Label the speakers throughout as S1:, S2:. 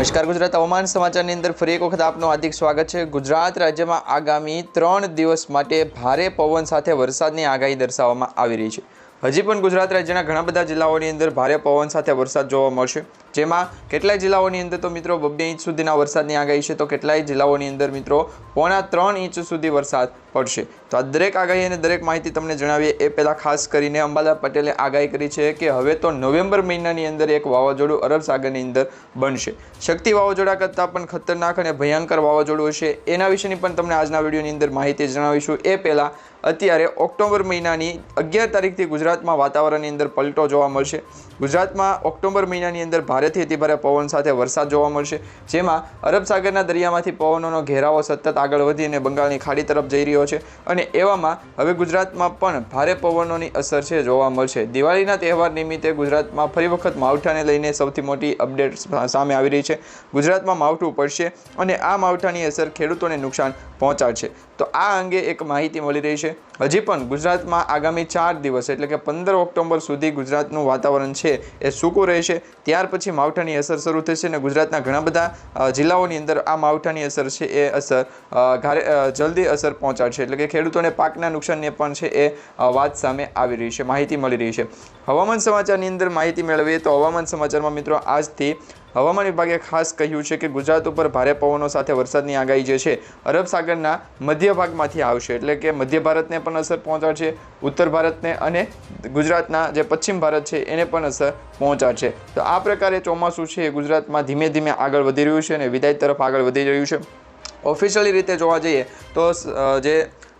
S1: નમસ્કાર ગુજરાત હવામાન સમાચારની અંદર ફરી એક વખત આપનું હાર્દિક સ્વાગત છે. ગુજરાત રાજ્યમાં આગામી ત્રણ દિવસ માટે ભારે પવન સાથે વરસાદની આગાહી દર્શાવવામાં આવી રહી છે. હજી પણ ગુજરાત રાજ્યના ઘણા બધા જિલ્લાઓની અંદર ભારે પવન સાથે વરસાદ જોવા મળશે. જેમાં કેટલાય જિલ્લાઓની અંદર તો મિત્રો બબ્બે ઇંચ સુધીના વરસાદની આગાહી છે, તો કેટલાય જિલ્લાઓની અંદર મિત્રો પોણા ત્રણ ઇંચ સુધી વરસાદ પડશે. તો આ દરેક આગાહી અને દરેક માહિતી તમને જણાવીએ, એ પહેલાં ખાસ કરીને અંબાલા પટેલે આગાહી કરી છે કે હવે તો નવેમ્બર મહિનાની અંદર એક વાવાઝોડું અરબ સાગરની અંદર બનશે. શક્તિ વાવાઝોડા કરતાં પણ ખતરનાક અને ભયંકર વાવાઝોડું હશે, એના વિશેની પણ તમને આજના વિડીયોની અંદર માહિતી જણાવીશું. એ પહેલાં અત્યારે ઓક્ટોબર મહિનાની અગિયાર તારીખથી ગુજરાતમાં વાતાવરણની અંદર પલટો જોવા મળશે. ગુજરાતમાં ઓક્ટોબર મહિનાની અંદર ભારેથી અતિભારે પવન સાથે વરસાદ જોવા મળશે. જેમાં અરબ સાગરના દરિયામાંથી પવનોનો ઘેરાવો સતત આગળ વધીને બંગાળની ખાડી તરફ જઈ રહ્યો છે અને એવામાં હવે ગુજરાતમાં પણ ભારે પવનોની અસર છે જોવા મળશે. દિવાળીના તહેવાર નિમિત્તે ગુજરાતમાં ફરી વખત માવઠાને લઈને સૌથી મોટી અપડેટ સામે આવી રહી છે. ગુજરાતમાં માવઠું પડશે અને આ માવઠાની અસર ખેડૂતોને નુકસાન પહોંચાડશે. તો આ અંગે એક માહિતી મળી રહી છે. હજી પણ ગુજરાતમાં આગામી ચાર દિવસ એટલે કે પંદર ઓક્ટોબર સુધી ગુજરાતનું વાતાવરણ છે એ સૂકું રહેશે. ત્યાર પછી માવઠાની અસર શરૂ થશે અને ગુજરાતના ઘણા બધા જિલ્લાઓની અંદર આ માવઠાની અસર છે એ અસર ઘારે જલ્દી અસર પહોંચાડશે. એટલે કે ખેડૂતોને પાકના નુકસાનને પણ છે એ વાત સામે આવી રહી છે, માહિતી મળી રહી છે. હવામાન સમાચારની અંદર માહિતી મેળવીએ તો હવામાન સમાચારમાં મિત્રો આજથી હવામાન વિભાગે ખાસ કહ્યું છે કે ગુજરાત ઉપર ભારે પવનો સાથે વરસાદની આગાહી જે છે, અરબ સાગરના મધ્ય ભાગમાંથી આવશે. એટલે કે મધ્ય ભારતને પણ અસર પહોંચાડશે, ઉત્તર ભારતને અને ગુજરાતના જે પશ્ચિમ ભારત છે, એને પણ અસર પહોંચાડશે. તો આ પ્રકારે ચોમાસું છે એ ગુજરાતમાં ધીમે ધીમે આગળ વધી રહ્યું છે અને વિદાય તરફ આગળ વધી રહ્યું છે. ઓફિશિયલી રીતે જોવા જઈએ તો જે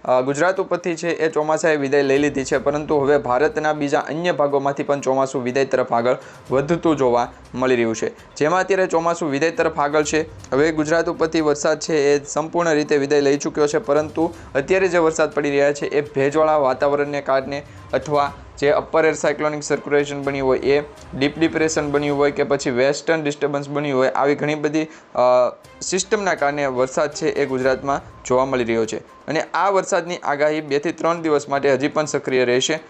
S1: ગુજરાત ઉપરથી છે એ ચોમાસાએ વિદાય લઈ લીધી છે, પરંતુ હવે ભારતના બીજા અન્ય ભાગોમાંથી પણ ચોમાસું વિદાય તરફ આગળ વધતું જોવા મળી રહ્યું છે. જેમાં અત્યારે ચોમાસું વિદાય તરફ આગળ છે. હવે ગુજરાત ઉપરથી વરસાદ છે એ સંપૂર્ણ રીતે વિદાય લઈ ચૂક્યો છે, પરંતુ અત્યારે જે વરસાદ પડી રહ્યા છે એ ભેજવાળા વાતાવરણને કારણે અથવા જે અપર એર સાયક્લોનિક સર્ક્યુલેશન બન્યું હોય, એ ડીપ ડિપ્રેશન બન્યું હોય કે પછી વેસ્ટર્ન ડિસ્ટર્બન્સ બન્યું હોય, આવી ઘણી બધી સિસ્ટમના કારણે વરસાદ છે એ ગુજરાતમાં જોવા મળી રહ્યો છે. અને આ વરસાદની આગાહી બેથી ત્રણ દિવસ માટે હજી પણ સક્રિય રહેશે.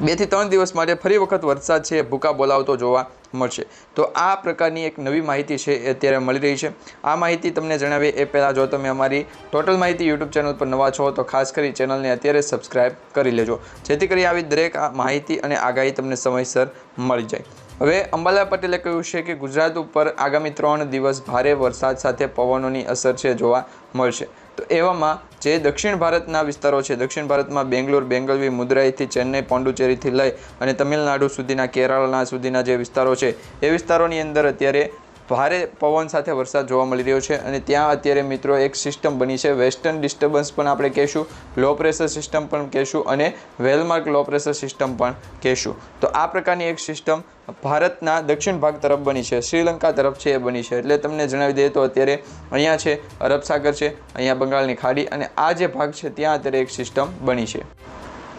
S1: બેથી ત્રણ દિવસ માટે ફરી વખત વરસાદ છે, ભૂકા બોલાવતો જોવા મળશે. તો આ પ્રકારની એક નવી માહિતી છે એ અત્યારે મળી રહી છે. આ માહિતી તમને જણાવીએ એ પહેલાં જો તમે અમારી ટોટલ માહિતી યુટ્યુબ ચેનલ પર નવા છો, તો ખાસ કરી ચેનલને અત્યારે સબસ્ક્રાઇબ કરી લેજો. જેથી કરી આવી દરેક માહિતી અને આગાહી તમને સમયસર મળી જાય. હવે અંબાલા પટેલે કહ્યું છે કે ગુજરાત ઉપર આગામી ત્રણ દિવસ ભારે વરસાદ સાથે પવનોની અસર છે જોવા મળશે. તો એવામાં જે દક્ષિણ ભારતના વિસ્તારો છે, દક્ષિણ ભારતમાં બેંગ્લોર, બેંગલવી, મુદ્રાઈથી ચેન્નઈ પોંડુચેરીથી લઈ અને તમિલનાડુ સુધીના, કેરળના સુધીના જે વિસ્તારો છે, એ વિસ્તારોની અંદર અત્યારે ભારે પવન સાથે વરસાદ જોવા મળી રહ્યો છે અને ત્યાં અત્યારે મિત્રો એક સિસ્ટમ બની છે. વેસ્ટર્ન ડિસ્ટર્બન્સ પણ આપણે કહેશું. લો પ્રેશર સિસ્ટમ પણ કહેશું અને વેલમાર્ક લો પ્રેશર સિસ્ટમ પણ કહેશું. તો આ પ્રકારની એક સિસ્ટમ ભારતના દક્ષિણ ભાગ તરફ બની છે. શ્રીલંકા તરફ છે એ બની છે. એટલે તમને જણાવી દઈએ તો અત્યારે અહીંયા છે, અરબ સાગર છે, અહીંયા બંગાળની ખાડી અને આ જે ભાગ છે ત્યાં અત્યારે એક સિસ્ટમ બની છે.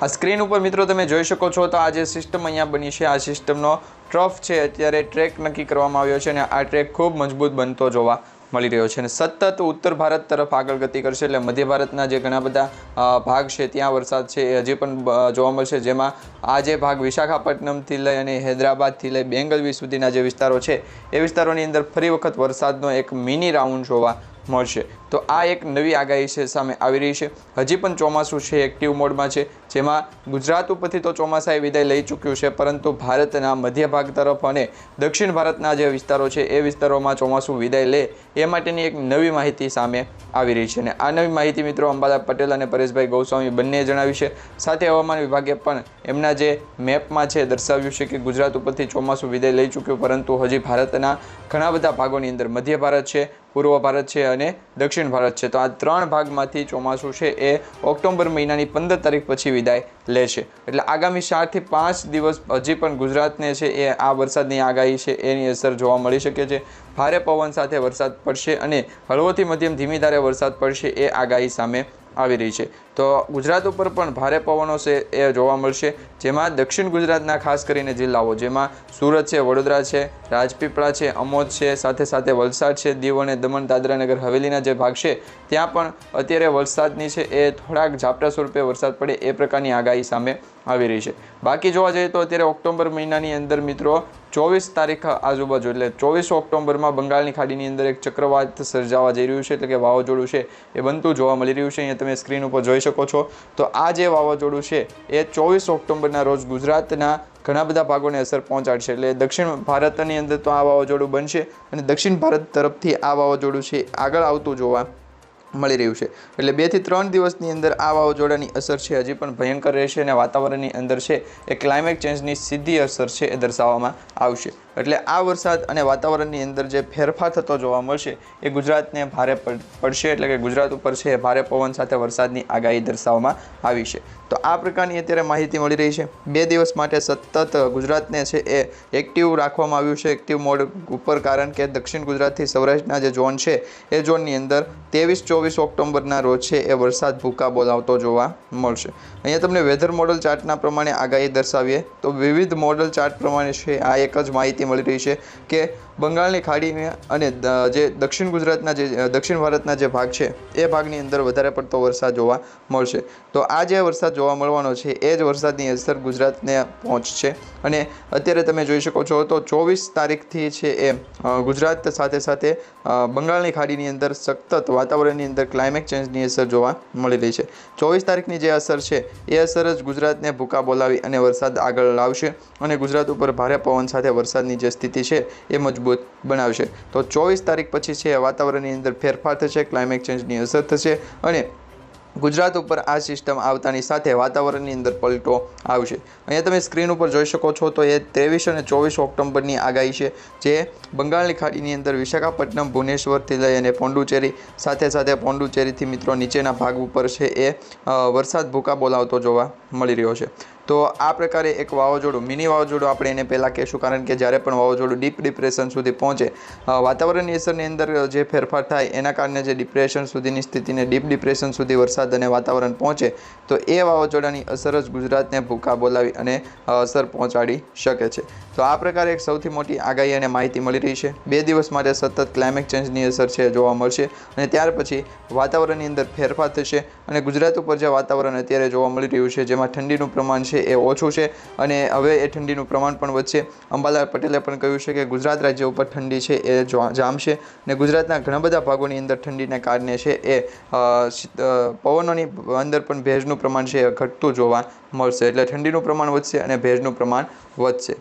S1: આ સ્ક્રીન ઉપર મિત્રો તમે જોઈ શકો છો તો આ જે સિસ્ટમ અહીંયા બની છે, આ સિસ્ટમનો ટ્રફ છે, અત્યારે ટ્રેક નક્કી કરવામાં આવ્યો છે અને આ ટ્રેક ખૂબ મજબૂત બનતો જોવા મળી રહ્યો છે અને સતત ઉત્તર ભારત તરફ આગળ ગતિ કરશે એટલે મધ્ય ભારતના જે ઘણા બધા ભાગ છે, ત્યાં વરસાદ છે એ હજી પણ જોવા મળશે. જેમાં આ જે ભાગ વિશાખાપટ્ટનમથી લઈ અને હૈદરાબાદથી લઈ બેંગલવી સુધીના જે વિસ્તારો છે, એ વિસ્તારોની અંદર ફરી વખત વરસાદનો એક મિની રાઉન્ડ જોવા મળશે. તો આ એક નવી આગાહી છે, સામે આવી રહી છે. હજી પણ ચોમાસું છે એક્ટિવ મોડમાં છે. જેમાં ગુજરાત ઉપરથી તો ચોમાસાએ વિદાય લઈ ચૂક્યું છે, પરંતુ ભારતના મધ્ય ભાગ તરફ અને દક્ષિણ ભારતના જે વિસ્તારો છે, એ વિસ્તારોમાં ચોમાસું વિદાય લે એ માટેની એક નવી માહિતી સામે આવી રહી છે. અને આ નવી માહિતી મિત્રો અંબાલા પટેલ અને પરેશભાઈ ગૌસ્વામી બંનેએ જણાવી છે. સાથે હવામાન વિભાગે પણ એમના જે મેપમાં છે, દર્શાવ્યું છે કે ગુજરાત ઉપરથી ચોમાસું વિદાય લઈ ચૂક્યું, પરંતુ હજી ભારતના ઘણા બધા ભાગોની અંદર મધ્ય ભારત છે, પૂર્વ ભારત છે અને દક્ષિણ ભારત છે. તો આ ત્રણ ભાગમાંથી ચોમાસું છે એ ઓક્ટોબર મહિનાની પંદર તારીખ પછી વિદાય લેશે. એટલે આગામી ચારથી પાંચ દિવસ હજી પણ ગુજરાતને છે એ આ વરસાદની આગાહી છે એની અસર જોવા મળી શકે છે. ભારે પવન સાથે વરસાદ પડશે અને હળવોથી મધ્યમ ધીમી ધારે વરસાદ પડશે એ આગાહી સામે આવી રહી છે. તો ગુજરાત ઉપર પણ ભારે પવનો છે એ જોવા મળશે. જેમાં દક્ષિણ ગુજરાતના ખાસ કરીને જિલ્લાઓ જેમાં સુરત છે, વડોદરા છે, રાજપીપળા છે, અમોદ છે, સાથે સાથે વલસાડ છે, દીવ અને દમણ, દાદરાનગર, હવેલીના જે ભાગ છે, ત્યાં પણ અત્યારે વરસાદની છે એ થોડાક ઝાપટા સ્વરૂપે વરસાદ પડે એ પ્રકારની આગાહી સામે આવી રહી છે. બાકી જોવા જઈએ તો અત્યારે ઓક્ટોબર મહિનાની અંદર મિત્રો ચોવીસ તારીખ આજુબાજુ એટલે ચોવીસ ઓક્ટોબરમાં બંગાળની ખાડીની અંદર એક ચક્રવાત સર્જાવા જઈ રહ્યું છે એટલે કે વાવાઝોડું છે એ બનતું જોવા મળી રહ્યું છે. અહીંયા તમે સ્ક્રીન ઉપર જોઈ શકો છો. તો આ જે વાવાઝોડું છે, એ ચોવીસ ઓક્ટોબરના રોજ ગુજરાતના ઘણા બધા ભાગોને અસર પહોંચાડશે. એટલે દક્ષિણ ભારતની અંદર તો આ વાવાઝોડું બનશે અને દક્ષિણ ભારત તરફથી આ વાવાઝોડું છે આગળ આવતું જોવા મળી રહ્યું છે. એટલે બેથી ત્રણ દિવસની અંદર આ વાવાઝોડાની અસર છે, હજી પણ ભયંકર રહેશે અને વાતાવરણની અંદર છે એ ક્લાઇમેટ ચેન્જની સીધી અસર છે એ દર્શાવવામાં આવશે. એટલે આ વરસાદ અને વાતાવરણની અંદર જે ફેરફાર થતો જોવા મળશે એ ગુજરાતને ભારે પડ- પડશે એટલે કે ગુજરાત ઉપર છે ભારે પવન સાથે વરસાદની આગાહી દર્શાવવામાં આવી છે. તો આ પ્રકારની અત્યારે માહિતી મળી રહી છે. બે દિવસ માટે સતત ગુજરાતને છે એ એક્ટિવ રાખવામાં આવ્યું છે. એક્ટિવ મોડ ઉપર કારણ કે દક્ષિણ ગુજરાતથી સૌરાષ્ટ્રના જે ઝોન છે એ ઝોનની અંદર ત્રેવીસ, ચોવીસ ઓક્ટોબરના રોજ છે એ વરસાદ ભૂકા બોલાવતો જોવા મળશે. અહીંયા તમને વેધર મોડલ ચાર્ટના પ્રમાણે આગાહી દર્શાવીએ તો વિવિધ મોડલ ચાર્ટ પ્રમાણે છે આ એક જ માહિતી મળી રહી છે કે બંગાળની ખાડીને અને જે દક્ષિણ ગુજરાતના જે દક્ષિણ ભારતના જે ભાગ છે, એ ભાગની અંદર વધારે પડતો વરસાદ જોવા મળશે. તો આ જે વરસાદ જોવા મળવાનો છે, એ જ વરસાદની અસર ગુજરાતને પહોંચશે. અને અત્યારે તમે જોઈ શકો છો, તો ચોવીસ તારીખથી છે એ ગુજરાત સાથે સાથે બંગાળની ખાડીની અંદર સતત વાતાવરણની અંદર ક્લાઇમેટ ચેન્જની અસર જોવા મળી રહી છે. ચોવીસ તારીખની જે અસર છે, એ અસર જ ગુજરાતને ભૂકા બોલાવી અને વરસાદ આગળ લાવશે. અને ગુજરાત ઉપર ભારે પવન સાથે વરસાદની જે સ્થિતિ છે, એ મજબૂત બનાવશે. તો ચોવીસ તારીખ પછી છે વાતાવરણની અંદર ફેરફાર થશે ક્લાઇમેટ ચેન્જની અસર થશે અને ગુજરાત ઉપર આ સિસ્ટમ આવતાની સાથે વાતાવરણની અંદર પલટો આવશે. અહીંયા તમે સ્ક્રીન ઉપર જોઈ શકો છો તો એ ત્રેવીસ અને ચોવીસ ઓક્ટોબરની આગાહી છે, જે બંગાળની ખાડીની અંદર વિશાખાપટ્ટનમ, ભુવનેશ્વરથી લઈ અને પોંડુચેરી સાથે સાથે પોંડુચેરીથી મિત્રો નીચેના ભાગ ઉપર છે એ વરસાદ ભૂકા બોલાવતો જોવા મળી રહ્યો છે. તો આ પ્રકારે એક વાવાઝોડું, મિની વાવાઝોડું આપણે એને પહેલાં કહેશું, કારણ કે જ્યારે પણ વાવાઝોડું ડીપ ડિપ્રેશન સુધી પહોંચે વાતાવરણની અસરની અંદર જે ફેરફાર થાય એના કારણે જે ડિપ્રેશન સુધીની સ્થિતિને ડીપ ડિપ્રેશન સુધી વરસાદ અને વાતાવરણ પહોંચે, તો એ વાવાઝોડાની અસર જ ગુજરાતને ભૂકા બોલાવી અને અસર પહોંચાડી શકે છે. તો આ પ્રકારે એક સૌથી મોટી આગાહી અને માહિતી મળી રહી છે. બે દિવસ માટે સતત ક્લાઇમેટ ચેન્જની અસર છે, જોવા મળશે અને ત્યાર પછી વાતાવરણની અંદર ફેરફાર થશે. અને ગુજરાત ઉપર જે વાતાવરણ અત્યારે જોવા મળી રહ્યું છે, જેમાં ઠંડીનું પ્રમાણ છે એ ઓછું છે અને હવે એ ઠંડીનું પ્રમાણ પણ વધશે. અંબાલાલ પટેલે પણ કહ્યું છે કે ગુજરાત રાજ્ય ઉપર ઠંડી છે એ જામશે અને ગુજરાતના ઘણા બધા ભાગોની અંદર ઠંડીને કારણે છે એ પવનોની અંદર પણ ભેજનું પ્રમાણ છે એ ઘટતું જોવા મળશે. એટલે ઠંડીનું પ્રમાણ વધશે અને ભેજનું પ્રમાણ વધશે.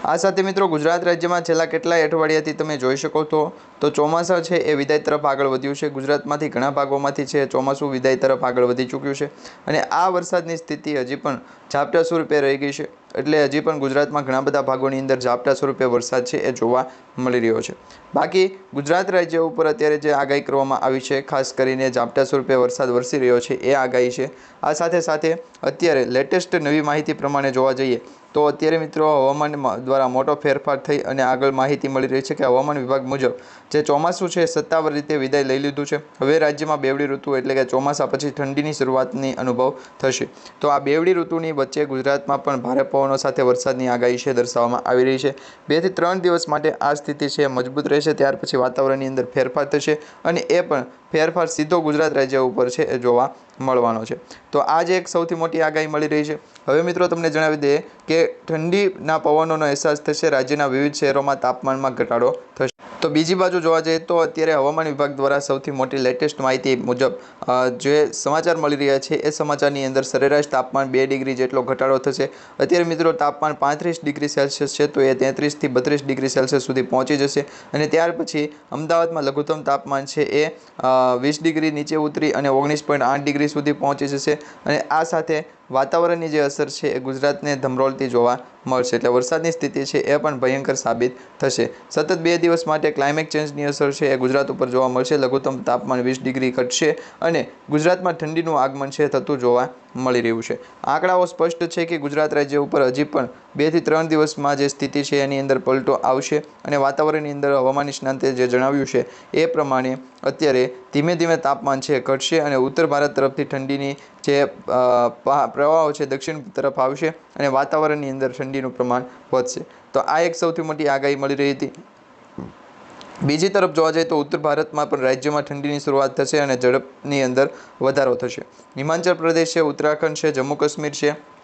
S1: આ સાથે મિત્રો ગુજરાત રાજ્યમાં છેલ્લા કેટલાય અઠવાડિયાથી તમે જોઈ શકો છો, તો ચોમાસા છે એ વિદાય તરફ આગળ વધ્યું છે. ગુજરાતમાંથી ઘણા ભાગોમાંથી છે ચોમાસું વિદાય તરફ આગળ વધી ચૂક્યું છે અને આ વરસાદની સ્થિતિ હજી પણ ઝાપટા સ્વરૂપે રહી ગઈ છે. એટલે હજી પણ ગુજરાતમાં ઘણા બધા ભાગોની અંદર ઝાપટા સ્વરૂપે વરસાદ છે એ જોવા મળી રહ્યો છે. બાકી ગુજરાત રાજ્ય ઉપર અત્યારે જે આગાહી કરવામાં આવી છે, ખાસ કરીને ઝાપટા સ્વરૂપે વરસાદ વરસી રહ્યો છે એ આગાહી છે. આ સાથે સાથે અત્યારે લેટેસ્ટ નવી માહિતી પ્રમાણે જોવા જઈએ તો અત્યારે મિત્રો હવામાન દ્વારા મોટો ફેરફાર થઈ અને આગળ માહિતી મળી રહી છે કે હવામાન વિભાગ મુજબ જે ચોમાસું છે સત્તાવાર રીતે વિદાય લઈ લીધું છે. હવે રાજ્યમાં બેવડી ઋતુ એટલે કે ચોમાસા પછી ઠંડીની શરૂઆતની અનુભવ થશે. તો આ બેવડી ઋતુની વચ્ચે ગુજરાતમાં પણ ભારે પવનો સાથે વરસાદની આગાહી છે દર્શાવવામાં આવી રહી છે. બેથી ત્રણ દિવસ માટે આ સ્થિતિ છે મજબૂત રહેશે, ત્યાર પછી વાતાવરણની અંદર ફેરફાર થશે અને એ પણ ફેરફાર સીધો ગુજરાત રાજ્ય ઉપર છે એ જોવા મળવાનો છે. તો આ જ એક સૌથી મોટી આગાહી મળી રહી છે. હવે મિત્રો તમને જણાવી દઈએ કે ઠંડીના પવનોનો અહેસાસ થશે, રાજ્યના વિવિધ શહેરોમાં તાપમાનમાં ઘટાડો થશે. તો બીજી બાજુ જોવા જઈએ તો અત્યારે હવામાન વિભાગ દ્વારા સૌથી મોટી લેટેસ્ટ માહિતી મુજબ જે સમાચાર મળી રહ્યા છે એ સમાચારની અંદર સરેરાશ તાપમાન બે ડિગ્રી જેટલો ઘટાડો થશે. અત્યારે મિત્રો તાપમાન પાંત્રીસ ડિગ્રી સેલ્સિયસ છે તો એ તેત્રીસથી બત્રીસ ડિગ્રી સેલ્સિયસ સુધી પહોંચી જશે અને ત્યાર પછી અમદાવાદમાં લઘુત્તમ તાપમાન છે એ વીસ ડિગ્રી નીચે ઉતરી અને ઓગણીસ પોઈન્ટ આઠ ડિગ્રી સુધી પહોંચી જશે અને આ સાથે વાતાવરણની જે અસર છે એ ગુજરાતને ધમરોળતી જોવા મળશે. એટલે વરસાદની સ્થિતિ છે એ પણ ભયંકર સાબિત થશે. સતત બે દિવસ માટે ક્લાઇમેટ ચેન્જની અસર છે એ ગુજરાત ઉપર જોવા મળશે. લઘુત્તમ તાપમાન વીસ ડિગ્રી ઘટશે અને ગુજરાતમાં ઠંડીનું આગમન છે થતું જોવા મળી રહ્યું છે. આંકડાઓ સ્પષ્ટ છે કે ગુજરાત રાજ્ય ઉપર હજી પણ બેથી ત્રણ દિવસમાં જે સ્થિતિ છે એની અંદર પલટો આવશે અને વાતાવરણની અંદર હવામાન નિષ્ણાંતે જે જણાવ્યું છે એ પ્રમાણે અત્યારે ધીમે ધીમે તાપમાન છે ઘટશે અને ઉત્તર ભારત તરફથી ઠંડીની જે પ્રવાહો છે દક્ષિણ તરફ આવશે અને વાતાવરણની અંદર ઠંડીનું પ્રમાણ વધશે. તો આ એક સૌથી મોટી આગાહી મળી રહી હતી. બીજી તરફ જોવા જઈએ તો ઉત્તર ભારતમાં પણ રાજ્યમાં ઠંડીની શરૂઆત થશે અને ઝડપની અંદર વધારો થશે. હિમાચલ પ્રદેશ છે, ઉત્તરાખંડ છે, જમ્મુ કાશ્મીર છે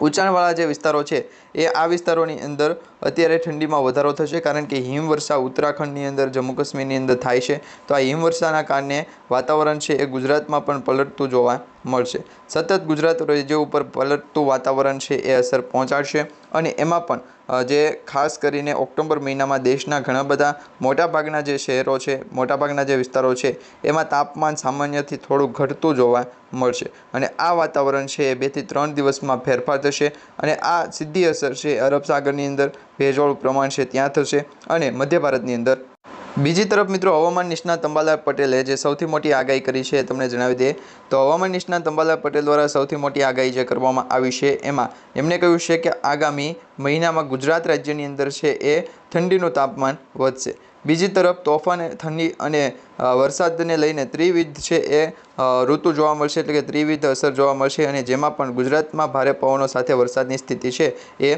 S1: ઊંચાણવાળા જે વિસ્તારો છે, એ આ વિસ્તારોની અંદર અત્યારે ઠંડીમાં વધારો થશે કારણ કે હિમવર્ષા ઉત્તરાખંડની અંદર, જમ્મુ કાશ્મીરની અંદર થાય છે. તો આ હિમવર્ષાના કારણે વાતાવરણ છે એ ગુજરાતમાં પણ પલટતું જોવા મળશે. સતત ગુજરાત રાજ્ય ઉપર પલટતું વાતાવરણ છે એ અસર પહોંચાડશે અને એમાં પણ જે ખાસ કરીને ઓક્ટોબર મહિનામાં દેશના ઘણા બધા મોટાભાગના જે શહેરો છે, મોટાભાગના જે વિસ્તારો છે, એમાં તાપમાન સામાન્યથી થોડું ઘટતું જોવા મળશે. અને આ વાતાવરણ છે એ બેથી ત્રણ દિવસમાં ફેરફાર થશે અને આ સીધી અસર છે અરબ સાગરની અંદર. ભેજવાળું પ્રમાણ છે ત્યાં થશે અને મધ્ય ભારતની અંદર બીજી તરફ મિત્રો હવામાન નિષ્ણાત અંબાલાલ પટેલે જે સૌથી મોટી આગાહી કરી છે તમને જણાવી દઈએ. તો હવામાન નિષ્ણાત અંબાલાલ પટેલ દ્વારા સૌથી મોટી આગાહી જે કરવામાં આવી છે એમાં એમણે કહ્યું છે કે આગામી મહિનામાં ગુજરાત રાજ્યની અંદર છે એ ઠંડીનું તાપમાન વધશે. બીજી તરફ તોફાન, ઠંડી અને વરસાદને લઈને ત્રિવિધ છે એ ઋતુ જોવા મળશે એટલે કે ત્રિવિધ અસર જોવા મળશે અને જેમાં પણ ગુજરાતમાં ભારે પવનો સાથે વરસાદની સ્થિતિ છે એ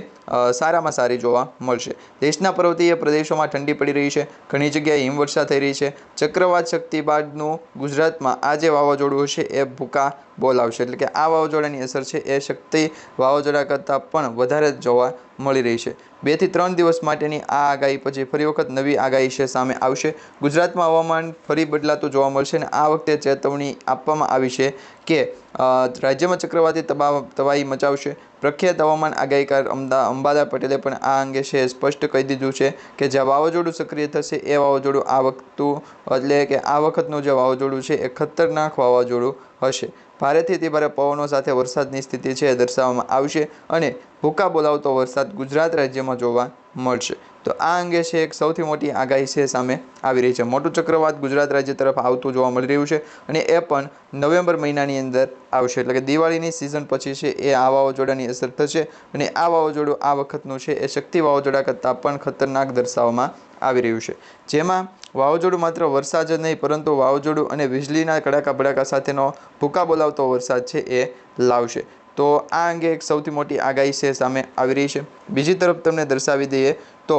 S1: સારામાં સારી જોવા મળશે. દેશના પર્વતીય પ્રદેશોમાં ઠંડી પડી રહી છે, ઘણી જગ્યાએ હિમવર્ષા થઈ રહી છે. ચક્રવાત શક્તિ બાદનું ગુજરાતમાં આ જે વાવાઝોડું છે એ ભૂકા બોલાવશે. એટલે કે આ વાવાઝોડાની અસર છે એ શક્તિ વાવાઝોડા કરતાં પણ વધારે જોવા મળી રહી છે. બેથી ત્રણ દિવસ માટેની આ આગાહી પછી ફરી વખત નવી આગાહી છે સામે આવશે. ગુજરાતમાં હવામાન ફરી બદલાતું જોવા મળશે અને આ વખતે ચેતવણી આપવામાં આવી છે કે રાજ્યમાં ચક્રવાતી તબા તબાહી મચાવશે. પ્રખ્યાત હવામાન આગાહીકાર અમદા, અંબાલા પટેલે પણ આ અંગે છે સ્પષ્ટ કહી દીધું છે કે જે વાવાઝોડું સક્રિય થશે એ વાવાઝોડું આ વખતું, એટલે કે આ વખતનું જે વાવાઝોડું છે એ ખતરનાક વાવાઝોડું હશે. ભારેથી અતિ ભારે પવનો સાથે વરસાદની સ્થિતિ છે એ દર્શાવવામાં આવશે અને ભૂકા બોલાવતો વરસાદ ગુજરાત રાજ્યમાં જોવા મળશે. તો આ અંગે છે એક સૌથી મોટી આગાહી છે સામે આવી રહી છે. મોટું ચક્રવાત ગુજરાત રાજ્ય તરફ આવતું જોવા મળી રહ્યું છે અને એ પણ નવેમ્બર મહિનાની અંદર આવશે. એટલે કે દિવાળીની સિઝન પછી છે એ આ વાવાઝોડાની અસર થશે અને આ વાવાઝોડું આ વખતનું છે એ શક્તિ વાવાઝોડા કરતાં પણ ખતરનાક દર્શાવવામાં આવી રહ્યું છે. જેમાં વાવાઝોડું માત્ર વરસાદ જ નહીં, પરંતુ વાવાઝોડું અને વીજળીના કડાકા ભડાકા સાથેનો ભૂકા બોલાવતો વરસાદ છે એ લાવશે. તો આ અંગે એક સૌથી મોટી આગાહી છે સામે આવી રહી છે. બીજી તરફ તમને દર્શાવી દઈએ તો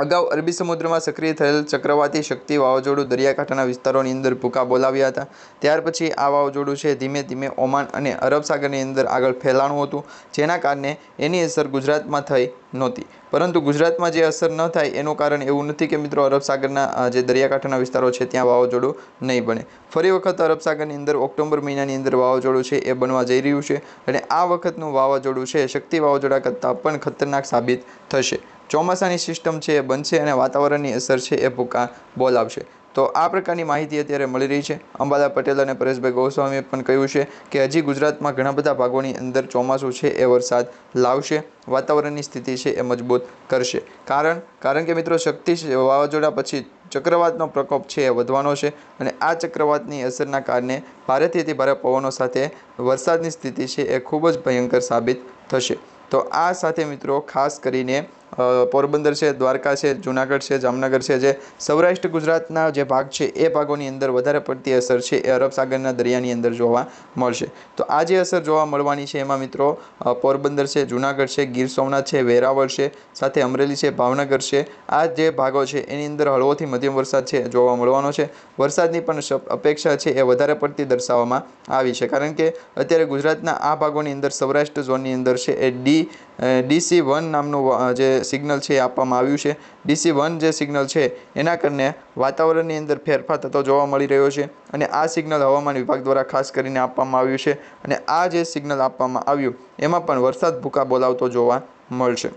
S1: અગાઉ અરબી સમુદ્રમાં સક્રિય થયેલ ચક્રવાતી શક્તિ વાવાઝોડું દરિયાકાંઠાના વિસ્તારોની અંદર ભૂકા બોલાવ્યા હતા. ત્યાર પછી આ વાવાઝોડું છે, ધીમે ધીમે ઓમાન અને અરબ સાગરની અંદર આગળ ફેલાણું હતું, જેના કારણે એની અસર ગુજરાતમાં થઈ નહોતી. પરંતુ ગુજરાતમાં જે અસર ન થાય એનું કારણ એવું નથી કે મિત્રો, અરબ સાગરના જે દરિયાકાંઠાના વિસ્તારો છે, ત્યાં વાવાઝોડું નહીં બને. ફરી વખત અરબ સાગરની અંદર ઓક્ટોબર મહિનાની અંદર વાવાઝોડું છે, એ બનવા જઈ રહ્યું છે અને આ વખતનું વાવાઝોડું છે, શક્તિ વાવાઝોડા કરતાં પણ ખતરનાક સાબિત થશે. ચોમાસાની સિસ્ટમ છે, એ બનશે અને વાતાવરણની અસર છે, એ ભૂકા બોલાવશે તો આ પ્રકારની માહિતી અત્યારે મળી રહી છે. અંબાલા પટેલ અને પરેશભાઈ ગોસ્વામીએ પણ કહ્યું છે કે હજી ગુજરાતમાં ઘણા બધા ભાગોની અંદર ચોમાસું છે, એ વરસાદ લાવશે, વાતાવરણની સ્થિતિ છે, એ મજબૂત કરશે. કારણ કારણ કે મિત્રો શક્તિ છે, વાવાઝોડા પછી ચક્રવાતનો પ્રકોપ છે, એ વધવાનો છે અને આ ચક્રવાતની અસરના કારણે ભારેથી અતિ ભારે પવનો સાથે વરસાદની સ્થિતિ છે, એ ખૂબ જ ભયંકર સાબિત થશે. તો આ સાથે મિત્રો ખાસ કરીને પોરબંદર છે, દ્વારકા છે, જુનાગઢ છે, જામનગર છે, જે સૌરાષ્ટ્ર ગુજરાતના જે ભાગ છે, એ ભાગોની અંદર વધારે પડતી અસર છે, એ અરબ સાગરના દરિયાની અંદર જોવા મળશે. તો આ જે અસર જોવા મળવાની છે એમાં મિત્રો પોરબંદર છે, જુનાગઢ છે, ગીર સોમનાથ છે, વેરાવળ છે, સાથે અમરેલી છે, ભાવનગર છે, આ જે ભાગો છે એની અંદર હળવોથી મધ્યમ વરસાદ છે જોવા મળવાનો છે. વરસાદની પણ અપેક્ષા છે એ વધારે પડતી દર્શાવવામાં આવી છે. કારણ કે અત્યારે ગુજરાતના આ ભાગોની અંદર સૌરાષ્ટ્ર ઝોનની અંદર છે એ ડી ડીસી વન નામનું જે સિગ્નલ છે એ આપવામાં આવ્યું છે. ડીસી વન જે સિગ્નલ છે, એના કારણે વાતાવરણની અંદર ફેરફાર થતો જોવા મળી રહ્યો છે અને આ સિગ્નલ હવામાન વિભાગ દ્વારા ખાસ કરીને આપવામાં આવ્યું છે અને આ જે સિગ્નલ આપવામાં આવ્યું, એમાં પણ વરસાદ ભૂકા બોલાવતો જોવા મળશે.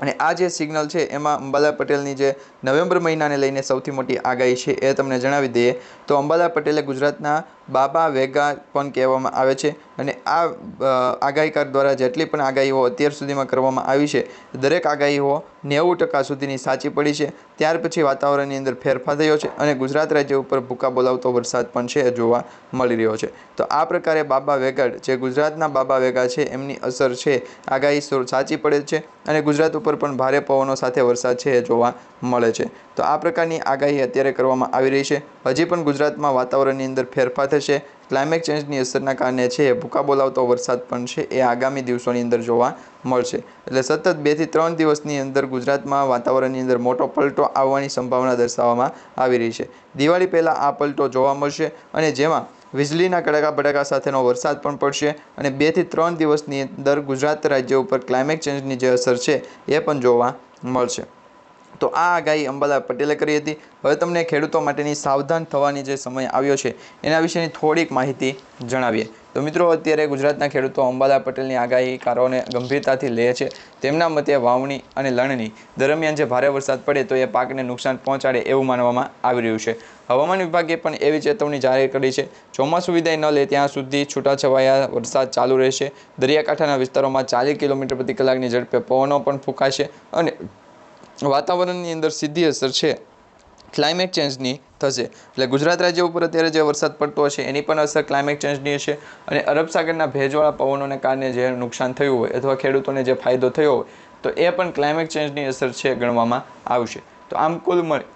S1: અને આ જે સિગ્નલ છે, એમાં અંબાલા પટેલની જે નવેમ્બર મહિનાને લઈને સૌથી મોટી આગાહી છે એ તમને જણાવી દઈએ તો અંબાલા પટેલે ગુજરાતના બાબા વેગા પણ કહેવામાં આવે છે અને આ આગાહીકાર દ્વારા જેટલી પણ આગાહીઓ અત્યાર સુધીમાં કરવામાં આવી છે, દરેક આગાહીઓ નેવું ટકા સુધીની સાચી પડી છે. ત્યાર પછી વાતાવરણની અંદર ફેરફાર થયો છે અને ગુજરાત રાજ્ય ઉપર ભૂકા બોલાવતો વરસાદ પણ છે જોવા મળી રહ્યો છે. તો આ પ્રકારે બાબા વેગાડ જે ગુજરાતના બાબા વેગા છે, એમની અસર છે, આગાહી સાચી પડે છે અને ગુજરાત ઉપર પણ ભારે પવનો સાથે વરસાદ છે એ જોવા મળે છે. તો આ પ્રકારની આગાહી અત્યારે કરવામાં આવી રહી છે. હજી પણ ગુજરાતમાં વાતાવરણની અંદર ફેરફાર થશે. ક્લાઇમેટ ચેન્જની અસરના કારણે છે ભૂકા બોલાવતો વરસાદ પણ છે એ આગામી દિવસોની અંદર જોવા મળશે. એટલે સતત બેથી ત્રણ દિવસની અંદર ગુજરાતમાં વાતાવરણની અંદર મોટો પલટો આવવાની સંભાવના દર્શાવવામાં આવી રહી છે. દિવાળી પહેલાં આ પલટો જોવા મળશે અને જેમાં વીજળીના કડાકા ભડાકા સાથેનો વરસાદ પણ પડશે અને બેથી ત્રણ દિવસની અંદર ગુજરાત રાજ્ય ઉપર ક્લાઇમેટ ચેન્જની જે અસર છે એ પણ જોવા મળશે. તો આ આગાહી અંબાલાલ પટેલે કરી હતી. હવે તમને ખેડૂતો માટેની સાવધાન થવાની જે સમય આવ્યો છે, એના વિશેની થોડીક માહિતી જણાવીએ. તો મિત્રો, અત્યારે ગુજરાતના ખેડૂતો અંબાલાલ પટેલની આગાહીકારોને ગંભીરતાથી લે છે. તેમના મતે વાવણી અને લણણી દરમિયાન જે ભારે વરસાદ પડે તો એ પાકને નુકસાન પહોંચાડે એવું માનવામાં આવી રહ્યું છે. હવામાન વિભાગે પણ એવી ચેતવણી જાહેર કરી છે. ચોમાસું વિદાય ન લે ત્યાં સુધી છૂટાછવાયા વરસાદ ચાલુ રહેશે. દરિયાકાંઠાના વિસ્તારોમાં ચાલીસ કિલોમીટર પ્રતિ કલાકની ઝડપે પવનો પણ ફૂંકાશે અને વાતાવરણની અંદર સીધી અસર છે. ક્લાઇમેટ ચેન્જની થશે. એટલે ગુજરાત રાજ્ય ઉપર અત્યારે જે વરસાદ પડતો હશે, એની પણ અસર ક્લાઇમેટ ચેન્જની હશે. અને અરબ સાગરના ભેજવાળા પવનોને કારણે જે નુકસાન થયું હોય અથવા ખેડૂતોને જે ફાયદો થયો હોય, તો એ પણ ક્લાઇમેટ ચેન્જની અસર છે ગણવામાં આવશે. તો આમ કુલ મળી,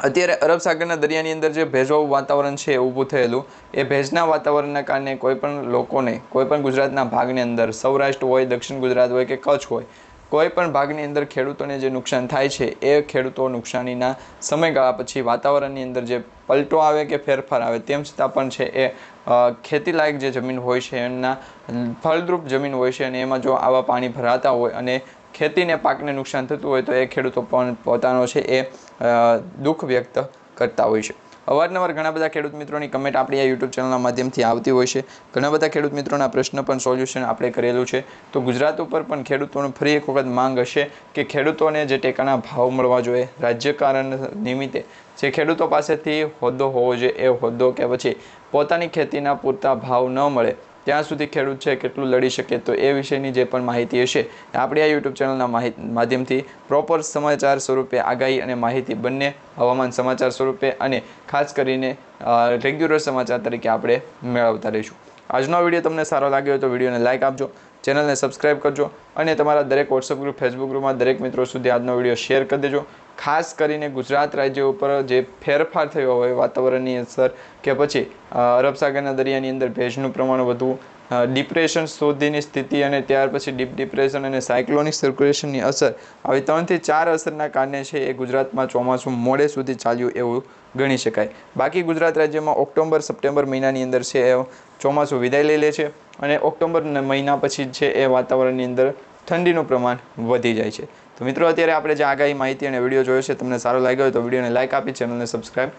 S1: અત્યારે અરબ સાગરના દરિયાની અંદર જે ભેજવાળું વાતાવરણ છે ઊભું થયેલું, એ ભેજના વાતાવરણના કારણે કોઈપણ લોકોને કોઈપણ ગુજરાતના ભાગની અંદર સૌરાષ્ટ્ર હોય, દક્ષિણ ગુજરાત હોય કે કચ્છ હોય કોઈ પણ ભાગની અંદર ખેડૂતોને જે નુકસાન થાય છે, એ ખેડૂતો નુકસાનીના સમયગાળા પછી વાતાવરણની અંદર જે પલટો આવે કે ફેરફાર આવે તેમ છતાં પણ છે એ ખેતીલાયક જે જમીન હોય છે એમના ફળદ્રુપ જમીન હોય છે અને એમાં જો આવા પાણી ભરાતા હોય અને ખેતીને પાકને નુકસાન થતું હોય તો એ ખેડૂતો પણ પોતાનો છે એ દુઃખ વ્યક્ત કરતા હોય છે. અવારનવાર ઘણા બધા ખેડૂત મિત્રોની કમેન્ટ આપણી આ યુટ્યુબ ચેનલના માધ્યમથી આવતી હોય છે. ઘણા બધા ખેડૂત મિત્રોના પ્રશ્ન પણ સોલ્યુશન આપણે કરેલું છે. તો ગુજરાત ઉપર પણ ખેડૂતોનો ફરી એક વખત માંગ હશે કે ખેડૂતોને જે ટેકાના ભાવ મળવા જોઈએ રાજ્યકારણ નિમિત્તે જે ખેડૂતો પાસેથી હોદ્દો હોવો જોઈએ, એ હોદ્દો કે પછી પોતાની ખેતીના પૂરતા ભાવ ન મળે ત્યાં સુધી ખેડૂત છે, કેટલું લડી શકે તો એ વિષયની જે પણ માહિતી હશે, આપણી આ યુટ્યુબ ચેનલના માધ્યમથી પ્રોપર સમાચાર સ્વરૂપે આગાહી અને માહિતી બંને હવામાન સમાચાર સ્વરૂપે અને ખાસ કરીને રેગ્યુલર સમાચાર તરીકે આપણે મેળવતા રહીશું. આજનો વીડિયો તમને સારો લાગ્યો તો વિડીયોને લાઇક આપજો ચેનલને સબસ્ક્રાઇબ કરજો અને તમારા દરેક વોટ્સઅપ ગ્રુપ ફેસબુક ગ્રુપમાં દરેક મિત્રો સુધી આજનો વીડિયો શેર કરી દેજો. ખાસ કરીને ગુજરાત રાજ્ય ઉપર જે ફેરફાર થયો હોય વાતાવરણની અસર કે પછી અરબ સાગરના દરિયાની અંદર ભેજનું પ્રમાણ વધવું ડિપ્રેશન સુધીની સ્થિતિ અને ત્યાર પછી ડીપ ડિપ્રેશન અને સાયક્લોનિક સર્ક્યુલેશનની અસર. આવી ત્રણથી ચાર અસરના કારણે છે એ ગુજરાતમાં ચોમાસું મોડે સુધી ચાલ્યું એવું ગણી શકાય. બાકી ગુજરાત રાજ્યમાં ઓક્ટોબર, સપ્ટેમ્બર મહિનાની અંદર છે એ ચોમાસું વિદાય લઈ લે છે અને ઓક્ટોબર મહિના પછી છે એ વાતાવરણની અંદર ઠંડીનું પ્રમાણ વધી જાય છે. તો મિત્રો, અત્યારે આપણે જે આગાહી માહિતી અને વીડિયો જોયો છે, તમને સારો લાગ્યો હોય તો વિડીયોને લાઇક આપી, ચેનલને સબસ્ક્રાઇબ